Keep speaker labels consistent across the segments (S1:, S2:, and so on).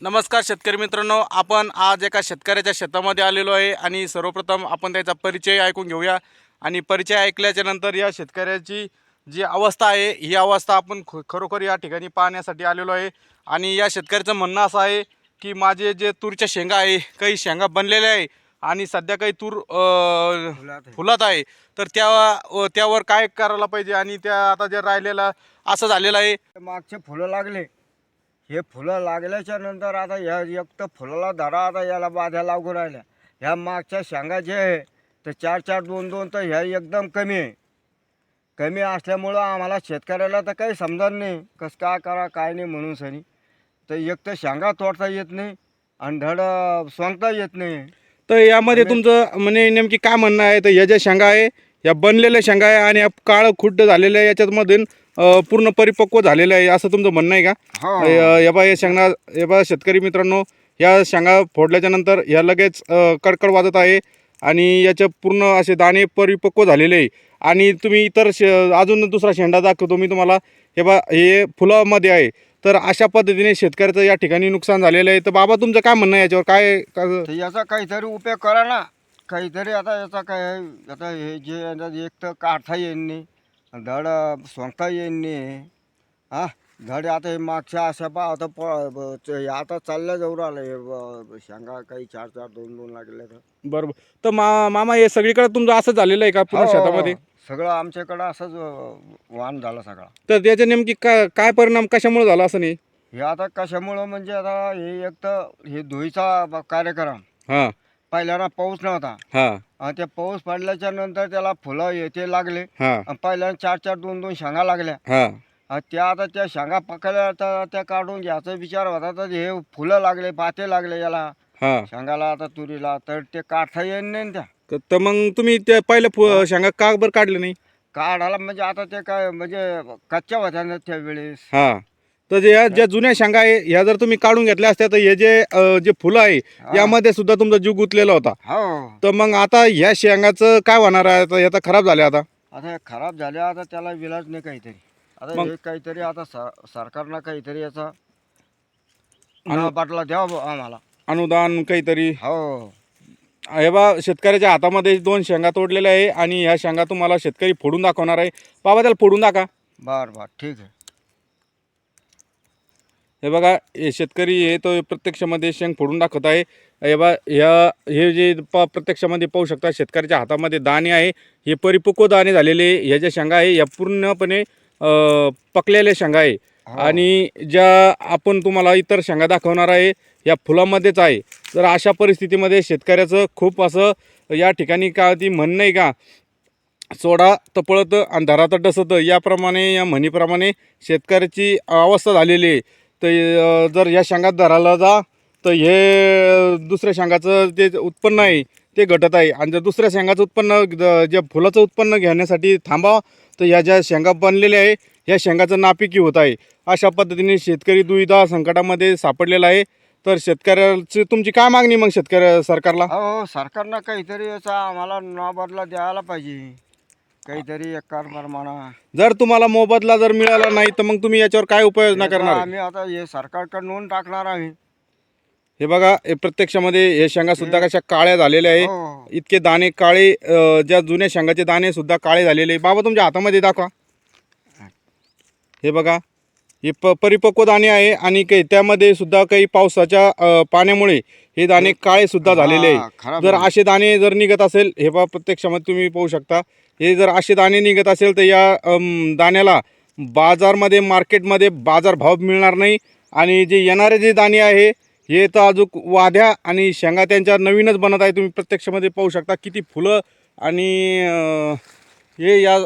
S1: नमस्कार शेतकरी मित्रांनो आपण आज एका शेतकऱ्याच्या शेतामध्ये आलेलो आहे आणि सर्वप्रथम आपण त्याचा परिचय ऐकून घेऊया आणि परिचय ऐकल्याच्या नंतर या शेतकऱ्याची जी अवस्था आहे ही अवस्था आपण ख खरोखर या ठिकाणी पाहण्यासाठी आलेलो आहे. आणि या शेतकऱ्याचं म्हणणं असं आहे की माझे जे तूरच्या शेंगा आहे काही शेंगा बनलेल्या आहे आणि सध्या काही तूर फुलात आहे. तर त्या त्यावर काय करायला पाहिजे आणि त्या आता जे राहिलेला असं झालेलं आहे?
S2: मागचे फुलं लागले. हे फुलं लागल्याच्या नंतर आता ह्या एक तर फुलाला धरा आता याला बाध्या लागू राहिल्या. ह्या मागच्या शेंगा जे आहे तर चार चार दोन दोन तर ह्या एकदम कमी आहे. कमी असल्यामुळं आम्हाला शेतकऱ्याला तर काही समजत नाही कसं काय करा काय नाही म्हणून सनी. तर एक तर शेंगा तोडता येत नाही आणि धड सोंगता येत नाही.
S1: तर यामध्ये तुमचं म्हणजे नेमकी काय म्हणणं आहे? तर या ज्या शेंगा आहे या बनलेल्या शेंगा आहे आणि या काळं खुड्ड झालेल्या आहे याच्यामधून पूर्ण परिपक्व झालेलं आहे असं तुमचं म्हणणं आहे का?
S2: हो.
S1: अं, या बा या शेंगा या बा शेतकरी मित्रांनो या शेंगा फोडल्याच्या नंतर ह्या लगेच अं, कडकड वाजत आहे आणि याचे पूर्ण असे दाणे परिपक्व झालेले आहे. आणि तुम्ही इतर शे अजून दुसरा शेंडा दाखवतो मी तुम्हाला. हे बा हे फुलामध्ये आहे. तर अशा पद्धतीने शेतकऱ्याचं या ठिकाणी नुकसान झालेलं आहे. तर बाबा तुमचं काय म्हणणं आहे याच्यावर? काय
S2: तर याचा काहीतरी उपयोग करा ना. काहीतरी आता याचा काय आता हे जे आता एक तर काढता येईन नाही. धड सोंगता येईन नाही हा धड आता हे मागच्या अशा पा आता प आता चालल्या जाऊ राहिलं हे ब- शेंगा काही चार चार दोन दोन लागले तर.
S1: बरोबर. तर मा मामा हे सगळीकडे तुमचं असं झालेलं आहे का पूर्ण
S2: हो,
S1: शेतामध्ये?
S2: सगळं आमच्याकडं असंच अं, वाण झाला सगळा.
S1: तर त्याचे नेमकी काय काय परिणाम कशामुळे झाला असं नाही?
S2: हे आता कशामुळं म्हणजे आता हे एक तर हे धुईचा ब- कार्यक्रम.
S1: हां.
S2: पहिल्यांदा पाऊस नव्हता.
S1: हां.
S2: आणि ते पाऊस पडल्याच्या नंतर त्याला फुलं येते लागले.
S1: हां.
S2: आणि पहिल्यांदा चार चार दोन दोन शेंगा लागल्या.
S1: हां.
S2: आणि त्या आता त्या शेंगा पकडल्या तर त्या काढून घ्यायचा विचार होता तर हे फुलं लागले पाते लागले याला.
S1: हां.
S2: शेंगाला आता तुरीला तर ते काढता येईल नाही त्या.
S1: क- तर मग तुम्ही ते पहिले फु शेंगा का बरं काढले नाही?
S2: काढायला म्हणजे आता ते काय म्हणजे कच्च्या होत्या ना त्यावेळेस
S1: हां. तर जे या ज्या जुन्या शेंगा आहे ह्या जर तुम्ही काढून घेतल्या असत्या तर हे जे अं, जे फुलं आहे यामध्ये सुद्धा तुमचा जीव गुंतलेला होता.
S2: हो.
S1: तर मग आता ह्या शेंगाचं काय होणार आहे? आता याचा खराब झाले आता.
S2: आता हे खराब झाले आता त्याला विलाज नाही काहीतरी. आता
S1: मग-
S2: हे काहीतरी आता स- सरकारनं काहीतरी याचा बाटला द्यावा आम्हाला.
S1: अनुदान काहीतरी.
S2: हो.
S1: हे बा शेतकऱ्याच्या हातामध्ये दोन शेंगा तोडलेल्या आहे आणि ह्या शेंगा तुम्हाला शेतकरी फोडून दाखवणार आहे. बाबा त्याला फोडून दाखवा.
S2: बर बर ठीक आहे.
S1: हे बघा हे शेतकरी हे तो प्रत्यक्षामध्ये शेंग फोडून दाखवत आहे. हे बा ह्या हे जे प प्रत्यक्षामध्ये पाहू शकता शेतकऱ्याच्या हातामध्ये दाणे आहे. हे परिपक्व दाणे झालेले ह्या ज्या शेंगा आहे या पूर्णपणे पकलेल्या शेंगा आहे.
S2: हो.
S1: आणि ज्या आपण तुम्हाला इतर शेंगा दाखवणार आहे या फुलामध्येच आहे. तर अशा परिस्थितीमध्ये शेतकऱ्याचं खूप असं या ठिकाणी का ती म्हणणं आहे का? सोडा तर पळतं आणि धरा तर डसतं. याप्रमाणे या म्हणीप्रमाणे शेतकऱ्याची अवस्था झालेली आहे. तर जर या शेंगात धराला जा तर हे दुसऱ्या शेंगाचं जे उत्पन्न आहे ते घटत आहे. आणि जर दुसऱ्या शेंगाचं उत्पन्न द- जे फुलाचं उत्पन्न घेण्यासाठी थांबावं तर ह्या ज्या शेंगा बनलेल्या आहे या शेंगाचं नापिकी होत आहे. अशा पद्धतीने शेतकरी दुविधा संकटामध्ये सापडलेला आहे. तर शेतकऱ्याची तुमची काय मागणी मग शेतकऱ्या सरकारला?
S2: हो सरकारनं काहीतरी याचा आम्हाला नाबदला द्यायला पाहिजे. काहीतरी एक कारभार म्हणा.
S1: जर तुम्हाला मोबदला जर मिळाला नाही तर मग तुम्ही याच्यावर काय उपाययोजना करणार? आहे?
S2: आम्ही आता हे सरकारकडे नोंद टाकणार आहे.
S1: हे बघा हे प्रत्यक्षामध्ये हे शेंगा सुद्धा कशा काळ्या झालेल्या आहे
S2: हो
S1: इतके दाणे काळे अ, ज्या जुन्या शेंगाचे दाणे सुद्धा काळे झालेले आहे. बाबा तुमच्या हातामध्ये दाखवा. हे बघा हे प परिपक्व दाणे आहे आणि काही त्यामध्ये सुद्धा काही पावसाच्या अ, पाण्यामुळे हे दाणे काळे सुद्धा झालेले
S2: हा,
S1: आहे
S2: खराब
S1: जर. असे दाणे जर निघत असेल हे पहा प्रत्यक्षामध्ये तुम्ही पाहू शकता. हे जर असे दाणे निघत असेल तर या दाण्याला बाजारमध्ये मार्केटमध्ये बाजारभाव मिळणार नाही. आणि जे येणारे जे दाणे आहे हे तर अजून वाद्या आणि शेंगा त्यांच्या नवीनच बनत आहे. तुम्ही प्रत्यक्षामध्ये पाहू शकता किती फुलं आणि हे या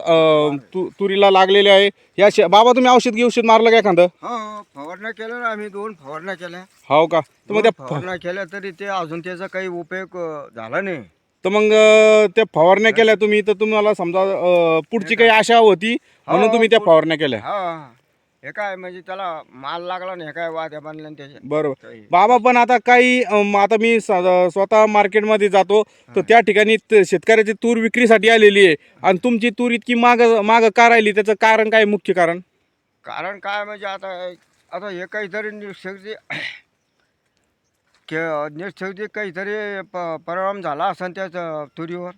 S1: तु तुरीला लागलेले आहे. या शे बाबा तुम्ही औषध घेऊ औषध मारलं काय
S2: हो हो, फवारण्या केल्या ना आम्ही दोन फवारण्या केल्या.
S1: हो का?
S2: दोन
S1: त्या
S2: फवारण्या केल्या तरी ते अजून त्याचा काही उपयोग झाला नाही.
S1: तर मग अं, त्या फवारण्या केल्या तुम्ही तर तुम्हाला समजा अं, पुढची काही आशा होती म्हणून
S2: हो,
S1: तुम्ही त्या फवारण्या केल्या.
S2: हा. हे काय म्हणजे त्याला माल लागला नाही हे काय वाद्या बांधल्या न त्याच्या
S1: बरोबर.
S2: काही.
S1: बाबा पण आता काही अम, आता मी स- स्वतः मार्केटमध्ये जातो तर त्या ठिकाणी त- शेतकऱ्याची तूर विक्रीसाठी आलेली आहे. आणि तुमची तूर इतकी माग माग का राहिली? त्याचं कारण काय मुख्य कारण?
S2: कारण काय म्हणजे आता आता हे काहीतरी जे के निष्ठेवती काहीतरी प परिणाम झाला असेल त्या च- तुरीवर.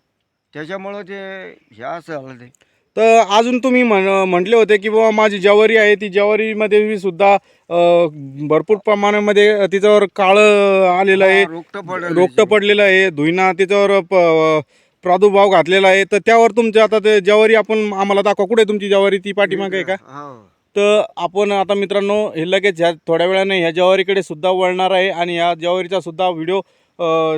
S2: त्याच्यामुळं ते हे असं झालं ते.
S1: तर अजून तुम्ही म्हण म्हटले होते की बाबा माझी ज्वारी आहे ती ज्वारीमध्ये मी सुद्धा अ, भरपूर प्रमाणामध्ये तिच्यावर काळं आलेलं आहे.
S2: रोगट पडलं
S1: रोगटं पडलेलं आहे. धुईना त्याच्यावर प- प्रादुर्भाव घातलेला आहे. तर त्यावर तुमचे आता ते ज्वारी आपण आम्हाला दाखवा. कुठे आहे तुमची ज्वारी? ती पाठीमागे आहे का?
S2: हो.
S1: तर आपण आता मित्रांनो हे लगेच ह्या थोड्या वेळाने ह्या ज्वारीकडे सुद्धा वळणार आहे आणि ह्या ज्वारीचा सुद्धा व्हिडिओ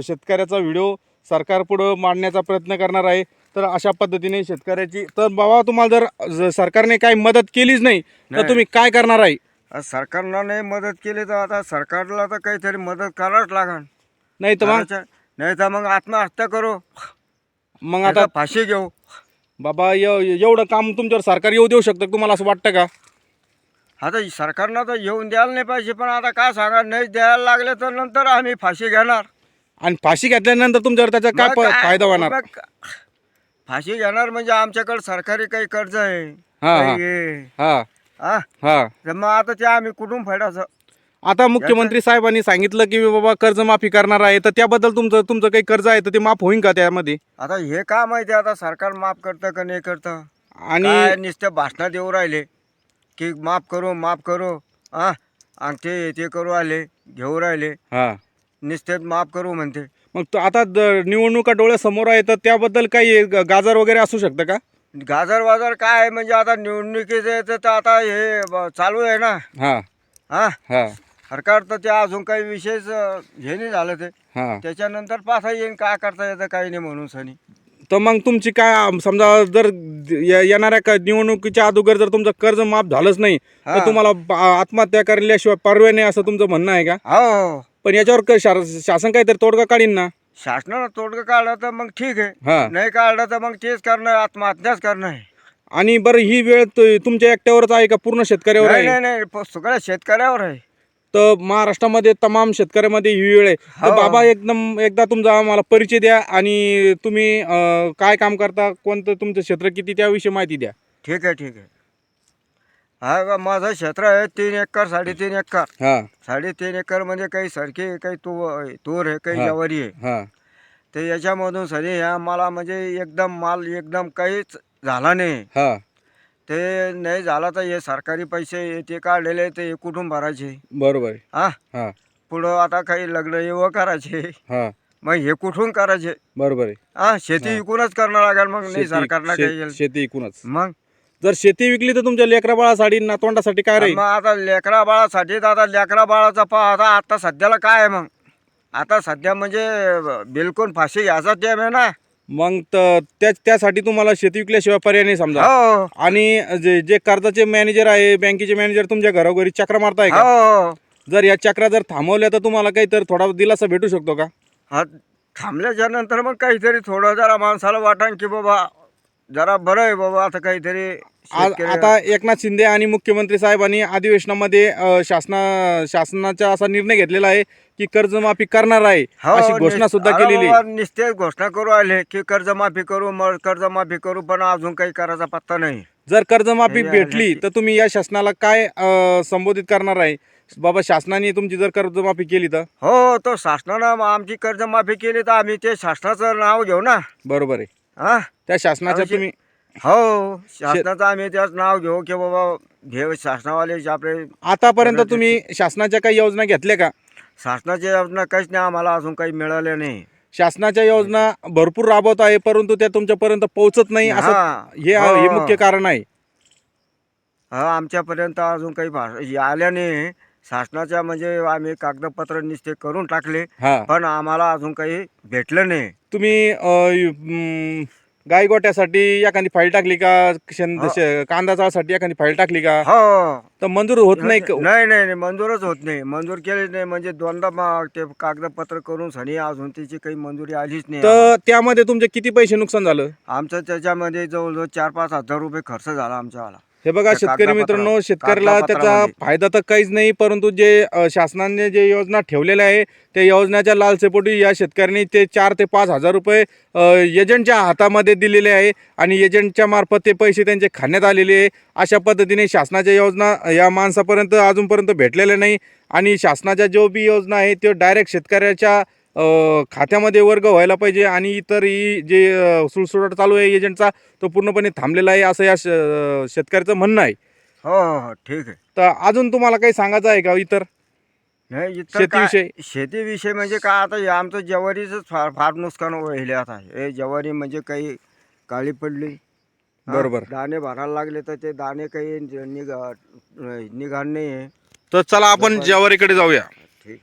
S1: शेतकऱ्याचा व्हिडिओ सरकारपुढं मांडण्याचा प्रयत्न करणार आहे. तर अशा पद्धतीने शेतकऱ्याची तर बाबा तुम्हाला जर सरकारने काही मदत केलीच नाही तर. तुम्ही काय करणार आहे?
S2: आज सरकारनं नाही मदत केली तर आता सरकारला तर काहीतरी मदत करावंच लागण
S1: नाही तर मग?
S2: नाही तर मग आत्महत्या करू.
S1: मग
S2: आता फाशी घेऊ.
S1: बाबा एव- एवढं काम तुमच्यावर सरकार येऊ देऊ शकतं? तुम्हाला असं वाटतं का?
S2: आता सरकारनं तर येऊन द्यायला नाही पाहिजे पण आता काय सांगा नाही द्यायला लागले तर नंतर आम्ही फाशी घेणार.
S1: आणि फाशी घेतल्यानंतर तुमच्यावर त्याचा काय
S2: मग
S1: प-
S2: काय?
S1: फायदा होणार?
S2: मग फाशी घेणार म्हणजे आमच्याकडे सरकारी काही कर्ज आहे.
S1: हा,
S2: काही आहे.
S1: हा.
S2: हा?
S1: हा.
S2: तर मग आता ते आम्ही कुठून फेडायचं
S1: आता मुख्यमंत्री साहेबांनी सांगितलं की बाबा कर्जमाफी करणार आहे तर त्याबद्दल तुमचं तुमचं काही कर्ज आहे तर ते माफ होईल का त्यामध्ये?
S2: आता हे का माहिती आता सरकार माफ करतं का नाही करतं?
S1: आणि
S2: काय नुसतं भाषणात येऊ राहिले? की माफ करू माफ करू. हा आणि ते ते करू राहिले घेऊ राहिले.
S1: हा.
S2: नुसते माफ करू म्हणते.
S1: मग तो आता द- निवडणुका डोळ्यासमोर आहे तर त्याबद्दल काही ग- गाजर वगैरे असू शकतं का?
S2: गाजर वाजर काय आहे? म्हणजे आता निवडणुकीचं तर आता हे ब- चालू आहे ना.
S1: हा.
S2: हा
S1: हा.
S2: सरकार तर ते अजून काही विशेष अं, हे नाही झालं ते.
S1: हा.
S2: त्याच्यानंतर पाहता येईन काय करता येतं काही नाही म्हणून सनी.
S1: तर मग तुमची काय समजा जर ये- येणाऱ्या का निवडणुकीच्या अगोदर जर तुमचं कर्ज माफ झालंच नाही तर
S2: हा.
S1: तुम्हाला आत्महत्या करल्याशिवाय पर्याय नाही असं तुमचं म्हणणं आहे का?
S2: हो. हो
S1: पण याच्यावर क- शा- शासन काहीतरी तोडगा काढीन ना?
S2: शासनानं तोडगं काढलं तर मग ठीक आहे.
S1: हा.
S2: नाही काढलं तर मग तेच करणं आहे, आत्महत्याच करणं आहे.
S1: आणि बरं ही वेळ तु- तुमच्या एकट्यावरच आहे का? पूर्ण शेतकऱ्यावर
S2: नाही
S1: आहे?
S2: नाही नाही प- सगळ्या शेतकऱ्यावर आहे.
S1: तर महाराष्ट्रामध्ये तमाम शेतकऱ्यामध्ये ही वेळ आहे. तर
S2: हो.
S1: बाबा एकदम एकदा तुमचा आम्हाला परिचय द्या आणि तुम्ही अं, काय काम करता कोणतं तुमचं क्षेत्र किती त्याविषयी माहिती द्या.
S2: ठीक आहे ठीक आहे. हा का माझं क्षेत्र आहे तीन एकर साडेतीन एकर.
S1: हा.
S2: साडेतीन एकर म्हणजे काही सरकी काही तू तूर आहे काही
S1: हा.
S2: ज्वारी आहे.
S1: हा.
S2: ते याच्यामधून सनी ह्या मला म्हणजे एकदम माल एकदम काहीच झाला नाही.
S1: हा.
S2: ते नाही झाला तर हे सरकारी पैसे ते काढलेले ते कुठून भरायचे?
S1: बरोबर आहे.
S2: हा?
S1: हा.
S2: पुढं आता काही लग्न येव करायचे?
S1: हा.
S2: मग हे कुठून करायचे?
S1: बरोबर आहे.
S2: हा शेती विकूनच करणं लागेल मग नाही
S1: शेती-
S2: सरकारला
S1: शे-
S2: काही
S1: शेती एकूणच
S2: मग?
S1: जर शेती विकली तर तुमच्या लेकरा बाळासाठी नातवंडासाठी काय राहील?
S2: मग आता लेकरा बाळासाठी तर आता लेकरा बाळाचा पहा आता आता सध्याला काय आहे मग? आता सध्या म्हणजे बिलकुल फाशी घ्यायचा टाइम आहे ना.
S1: मग त- त्या त्यासाठी तुम्हाला शेती विकल्याशिवाय पर्याय नाही समजा.
S2: हो.
S1: आणि जे जे कर्जाचे मॅनेजर आहे बँकेचे मॅनेजर तुमच्या घरोघरी चक्र मारताय का?
S2: हो.
S1: जर या चक्रा जर थांबवल्या तर तुम्हाला काही तर थोडा दिलासा भेटू शकतो का?
S2: हा थांबल्याच्या नंतर मग काहीतरी थोडं जरा माणसाला वाटण की बाबा जरा बरं आहे बाबा आता काहीतरी
S1: आज
S2: शेतकरी-
S1: आता एकनाथ शिंदे आणि मुख्यमंत्री साहेबांनी अधिवेशनामध्ये अ, शासना शासनाचा असा निर्णय घेतलेला आहे की कर्जमाफी करणार आहे
S2: हो,
S1: अशी घोषणा
S2: निस-
S1: सुद्धा
S2: अरे
S1: केलेली
S2: बाबा,
S1: आहे.
S2: नुसते घोषणा करू आले की कर्जमाफी करू मग कर्जमाफी करू पण अजून काही करायचा पत्ता नाही.
S1: जर कर्जमाफी भेटली तर तुम्ही या शासनाला काय अ, संबोधित करणार आहे? बाबा शासनाने तुमची जर कर्जमाफी केली तर?
S2: हो तो शासनानं आमची कर्जमाफी केली तर आम्ही ते शासनाचं नाव घेऊ ना.
S1: बरोबर आहे.
S2: हा
S1: त्या शासनाच्या
S2: अवश्य-
S1: तुम्ही
S2: हो शासनाचं आम्ही त्याच नाव घेऊ की बाबा हे शासनावाले जे आपले
S1: आतापर्यंत. तुम्ही शासनाच्या काही योजना घेतल्या का
S2: शासनाचे योजना काहीच नाही आम्हाला अजून काही मिळाले नाही
S1: शासनाच्या योजना भरपूर राबवत आहे परंतु त्या तुमच्यापर्यंत पोहोचत नाही असं
S2: हा.
S1: हे हे
S2: हो.
S1: मुख्य कारण आहे
S2: हा आमच्यापर्यंत अजून काही भा- हे आल्या नाही शासनाच्या म्हणजे आम्ही कागदपत्र निश्चित करून टाकले
S1: हा
S2: पण आम्हाला अजून काही भेटलं नाही
S1: तुम्ही गाई गोट्यासाठी एखादी फाईल टाकली का? शेण- कांदा चाळसाठी एखादी फाईल टाकली का?
S2: हो.
S1: तर मंजूर होत नाही का?
S2: नाही नाही नाही, मंजूरच होत नाही. मंजूर केली नाही म्हणजे दोनदा मग ते कागदपत्र करून सनी अजून त्याची काही मंजुरी आलीच नाही.
S1: तर त्यामध्ये तुमचे किती पैसे नुकसान झालं?
S2: आमचं त्याच्यामध्ये जवळजवळ चार पाच हजार रुपये खर्च झाला आमच्यावाला.
S1: हे बघा
S2: त्या
S1: शेतकरी मित्रांनो शेतकऱ्याला त्याचा
S2: कागदापत्रामध्ये.
S1: फायदा तर काहीच नाही परंतु जे अ, शासनाने जे योजना ठेवलेल्या आहे त्या योजनेच्या लालसेपोटी या शेतकऱ्यांनी ते चार ते पाच हजार रुपये एजंटच्या हातामध्ये दिलेले आहे आणि एजंटच्या मार्फत ते पैसे त्यांचे खाण्यात आलेले आहे अशा पद्धतीने शासनाच्या योजना या माणसापर्यंत अजूनपर्यंत भेटलेल्या नाही आणि शासनाच्या जो बी योजना आहे तो डायरेक्ट शेतकऱ्याच्या खात्यामध्ये वर्ग व्हायला पाहिजे आणि इतर ही जे सुळसुळाट चालू आहे एजंटचा तो पूर्णपणे थांबलेला आहे असं या श- शेतकऱ्याचं म्हणणं आहे.
S2: हो हो हो ठीक आहे.
S1: तर अजून तुम्हाला काही सांगायचं आहे का इतर?
S2: नाही इतर काय
S1: शेतीविषयी?
S2: शेतीविषयी म्हणजे काय आता हे आमचं ज्वारीच फार फार नुकसान व्हायले आता. हे ज्वारी म्हणजे काही काळी पडली. हा,
S1: बरोबर.
S2: दाणे भरायला लागले तर ते दाणे काही निघा निघाण नाही. आहे
S1: तर चला आपण ज्वारीकडे जाऊया.
S2: ठीक आहे.